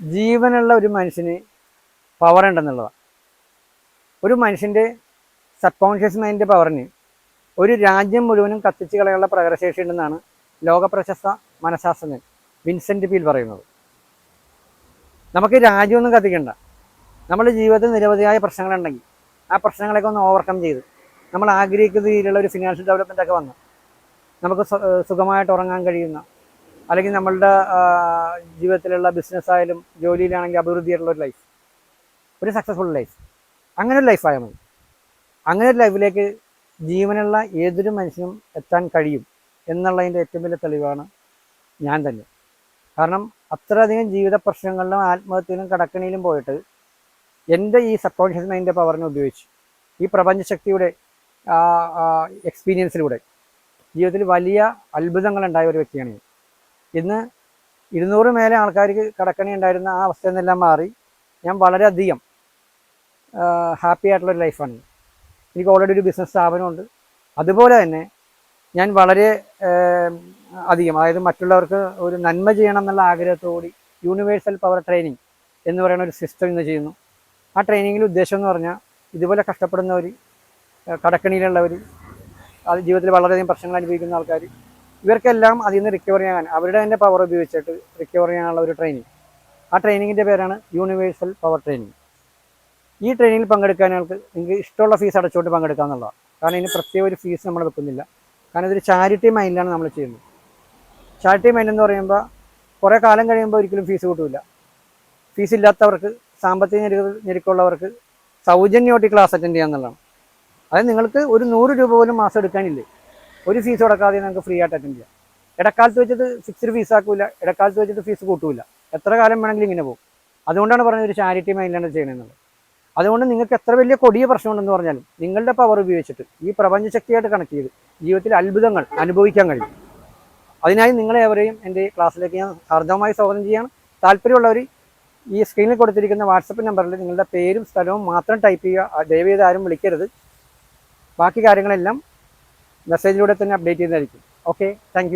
ജീവനുള്ള ഒരു മനുഷ്യന് പവർ ഉണ്ടെന്നുള്ളതാണ് ഒരു മനുഷ്യന്റെ സബ് കോൺഷ്യസ് മൈൻഡിന്റെ പവറിന് ഒരു രാജ്യം മുഴുവനും കത്തിച്ച് കളയാനുള്ള പ്രകടശേഷി ഉണ്ടെന്നാണ് ലോകപ്രശസ്ത മനഃശാസ്ത്രജ്ഞൻ വിൻസെന്റ് പീൽ പറയുന്നത്. നമുക്ക് രാജ്യമൊന്നും കത്തിക്കണ്ട. നമ്മുടെ ജീവിതത്തിൽ നിരവധിയായ പ്രശ്നങ്ങളുണ്ടെങ്കിൽ ആ പ്രശ്നങ്ങളൊക്കെ ഒന്ന് ഓവർകം ചെയ്ത് നമ്മൾ ആഗ്രഹിക്കുന്ന രീതിയിലുള്ള ഒരു ഫിനാൻഷ്യൽ ഡെവലപ്മെന്റ് ഒക്കെ വന്ന്. നമുക്ക് സുഖമായിട്ട് ഉറങ്ങാൻ കഴിയുന്ന അല്ലെങ്കിൽ നമ്മളുടെ ജീവിതത്തിലുള്ള ബിസിനസ്സായാലും ജോലിയിലാണെങ്കിൽ അഭിവൃദ്ധിയായിട്ടുള്ള ഒരു ലൈഫ് ഒരു സക്സസ്ഫുൾ ലൈഫ് അങ്ങനെ ഒരു ലൈഫായാൽ മതി. അങ്ങനെ ഒരു ലൈഫിലേക്ക് ജീവനുള്ള ഏതൊരു മനുഷ്യനും എത്താൻ കഴിയും എന്നുള്ളതിന്റെ ഏറ്റവും വലിയ തെളിവാണ് ഞാൻ തന്നെ. കാരണം അത്രയധികം ജീവിത പ്രശ്നങ്ങളിലും ആത്മഹത്യയിലും കടക്കണിയിലും പോയിട്ട് എന്റെ ഈ സബ് കോൺഷ്യസ് മൈൻഡിന്റെ പവറിനെ ഉപയോഗിച്ച് ഈ പ്രപഞ്ചശക്തിയുടെ എക്സ്പീരിയൻസിലൂടെ ജീവിതത്തിൽ വലിയ അത്ഭുതങ്ങളുണ്ടായ ഒരു വ്യക്തിയാണ് ഞാൻ. ഇന്ന് ഇരുന്നൂറ് മേലെ ആൾക്കാർക്ക് കടക്കണി ഉണ്ടായിരുന്ന ആ അവസ്ഥയിൽ നിന്നെല്ലാം മാറി ഞാൻ വളരെയധികം ഹാപ്പി ആയിട്ടുള്ള ഒരു ലൈഫാണ്. എനിക്ക് ഓൾറെഡി ഒരു ബിസിനസ് സ്ഥാപനമുണ്ട്. അതുപോലെ തന്നെ ഞാൻ വളരെ അധികം അതായത് മറ്റുള്ളവർക്ക് ഒരു നന്മ ചെയ്യണം എന്നുള്ള ആഗ്രഹത്തോടി യൂണിവേഴ്സൽ പവർ ട്രെയിനിങ് എന്ന് പറയുന്ന ഒരു സിസ്റ്റം ഇന്ന് ചെയ്യുന്നു. ആ ട്രെയിനിങ്ങിൽ ഉദ്ദേശം എന്ന് പറഞ്ഞാൽ ഇതുപോലെ കഷ്ടപ്പെടുന്നവർ കടക്കണിയിലുള്ളവർ അത് ജീവിതത്തിൽ വളരെയധികം പ്രശ്നങ്ങൾ അനുഭവിക്കുന്ന ആൾക്കാർ ഇവർക്കെല്ലാം അതിൽ നിന്ന് റിക്കവർ ചെയ്യാൻ അവരുടെ തന്നെ പവർ ഉപയോഗിച്ചിട്ട് റിക്കവർ ചെയ്യാനുള്ള ഒരു ട്രെയിനിങ് ആ ട്രെയിനിങ്ങിന്റെ പേരാണ് യൂണിവേഴ്സൽ പവർ ട്രെയിനിങ് ഈ ട്രെയിനിങ്ങിൽ പങ്കെടുക്കാൻ ആൾക്ക് നിങ്ങൾക്ക് ഇഷ്ടമുള്ള ഫീസ് അടച്ചുകൊണ്ട് പങ്കെടുക്കുക എന്നുള്ളതാണ്. കാരണം ഇതിന് പ്രത്യേക ഒരു ഫീസ് നമ്മൾ വെക്കുന്നില്ല. കാരണം ഇതൊരു ചാരിറ്റി മൈൻഡിലാണ് നമ്മൾ ചെയ്യുന്നത്. ചാരിറ്റി മൈൻഡ് എന്ന് പറയുമ്പോൾ കുറേ കാലം കഴിയുമ്പോൾ ഒരിക്കലും ഫീസ് കിട്ടില്ല ഫീസ് ഇല്ലാത്തവർക്ക് സാമ്പത്തിക ഞെരു ഞെരുക്കമുള്ളവർക്ക് സൗജന്യമായിട്ട് ക്ലാസ് അറ്റൻഡ് ചെയ്യാന്നുള്ളതാണ്. അതായത് നിങ്ങൾക്ക് ഒരു നൂറ് രൂപ പോലും മാസം എടുക്കാനില്ലേ? ഒരു ഫീസ് കൊടുക്കാതെ നിങ്ങൾക്ക് ഫ്രീ ആയിട്ട് അറ്റൻഡ് ചെയ്യാം. ഇടക്കാലത്ത് വെച്ചത് ഫിക്സ്ഡ് ഫീസ് ആക്കൂല ഇടക്കാലത്ത് വെച്ചത് ഫീസ് കൂട്ടൂല. എത്ര കാലം വേണമെങ്കിലും ഇങ്ങനെ പോകും. അതുകൊണ്ടാണ് പറഞ്ഞത് ഒരു ചാരിറ്റി മൈൻഡിലാണ് ചെയ്യണമെന്നുള്ളത് അതുകൊണ്ട് നിങ്ങൾക്ക് എത്ര വലിയ കൊടിയ പ്രശ്നമുണ്ടെന്ന് പറഞ്ഞാലും നിങ്ങളുടെ പവർ ഉപയോഗിച്ചിട്ട് ഈ പ്രപഞ്ചശക്തിയായിട്ട് കണക്ട് ചെയ്ത് ജീവിതത്തിൽ അത്ഭുതങ്ങൾ അനുഭവിക്കാൻ കഴിയും. അതിനായി നിങ്ങളെ എവരെയും എന്റെ ക്ലാസ്സിലേക്ക് ഞാൻ ഹാർദവമായി സ്വാഗതം ചെയ്യാണ്. താല്പര്യമുള്ളവർ ഈ സ്ക്രീനിൽ കൊടുത്തിരിക്കുന്ന വാട്സപ്പ് നമ്പറിൽ നിങ്ങളുടെ പേരും സ്ഥലവും മാത്രം ടൈപ്പ് ചെയ്യുക. ദയവ് ചെയ്ത് ആരും വിളിക്കരുത്. ബാക്കി കാര്യങ്ങളെല്ലാം മെസ്സേജിലൂടെ തന്നെ അപ്ഡേറ്റ് ചെയ്യുന്നതായിരിക്കും ഓക്കെ താങ്ക്